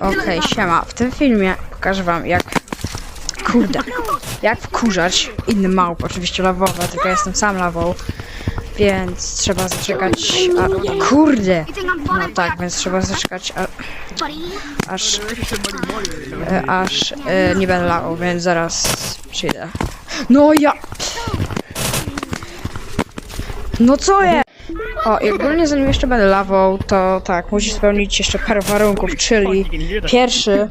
Okej, siema. W tym filmie pokażę wam jak... Kurde. Jak wkurzać inny małp, oczywiście lawowe, tylko ja jestem sam lawą. Więc trzeba zaczekać... A, kurde! No tak, więc trzeba zaczekać a, aż... E, aż e, nie będę lawą, więc zaraz przyjdę. No ja... No co je? O, i ogólnie zanim jeszcze będę lawą, to tak, musisz spełnić jeszcze parę warunków, czyli pierwszy,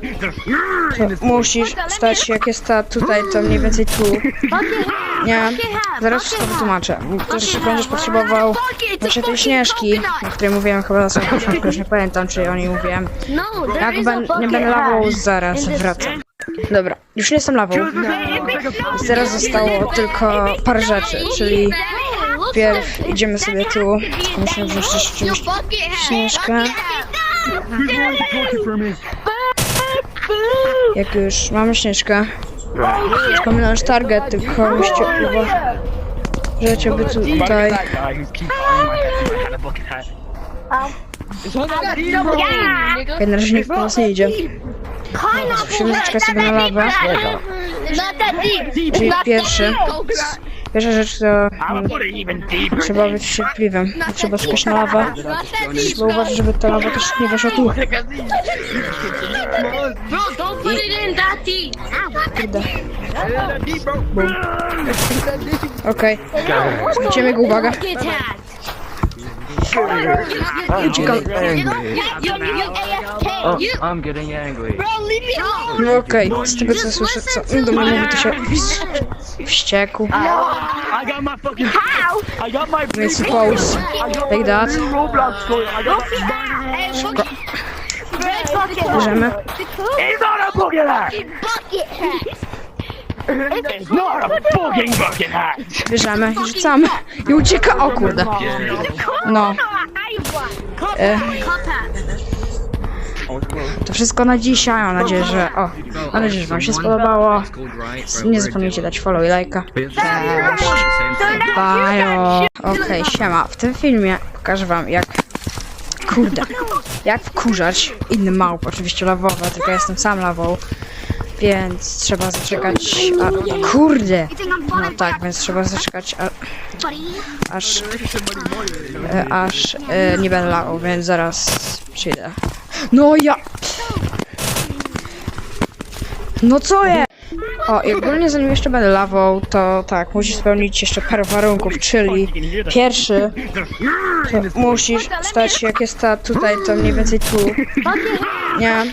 to musisz stać, jak jest ta tutaj, to mniej więcej tu. Nie, zaraz wszystko wytłumaczę. Też będziesz potrzebował właśnie tej śnieżki, o której mówiłem chyba na samym początku, już nie pamiętam, czy o niej mówiłem. Jak nie będę lawą, zaraz wracam. Dobra, już nie jestem lawą. Teraz zostało tylko parę rzeczy, czyli Pierw idziemy sobie tu. Musimy też oczywiście śnieżkę. Jak już mamy śnieżkę. Tylko nasz target, tylko musicie uważać, tutaj... Jak na razie nikt po nas nie idzie. Musimy zaczekać sobie na lawę. Pierwszy. Pierwsza rzecz to mm, trzeba być cierpliwym. Trzeba czekać na lawę. Trzeba uważać, żeby ta lawa też nie weszła tu. Deep. Kurde. Bum. Okej. Zwróćcie go uwagę. Get tagged. Uciekam. Oh, You, I'm getting angry. bro, leave me alone. No okej, z tego co słyszę, co do mnie mówi, to się wściekł. I got my fucking. I got my Więc pause. Like that. Bucket. Bierzemy. It's not a. Bucket hat. It's not a fucking bucket hat. Bierzemy i rzucamy. I ucieka. O kurde. No. E, to wszystko na dzisiaj. Mam nadzieję, że... O, mam nadzieję, że wam się spodobało. Nie zapomnijcie dać follow i lajka. Bajo. Okej, siema. W tym filmie pokażę wam jak... Kurde. Jak wkurzać inny małp, oczywiście lawowe, tylko ja jestem sam lawą. Więc trzeba zaczekać... A, kurde! No tak, więc trzeba zaczekać a, aż... E, aż e, nie będę lawą, więc zaraz przyjdę. No ja... No co je? O, i ogólnie zanim jeszcze będę lawą, to tak, musisz spełnić jeszcze parę warunków, czyli pierwszy, musisz stać, jak jest ta tutaj, to mniej więcej tu. Nie,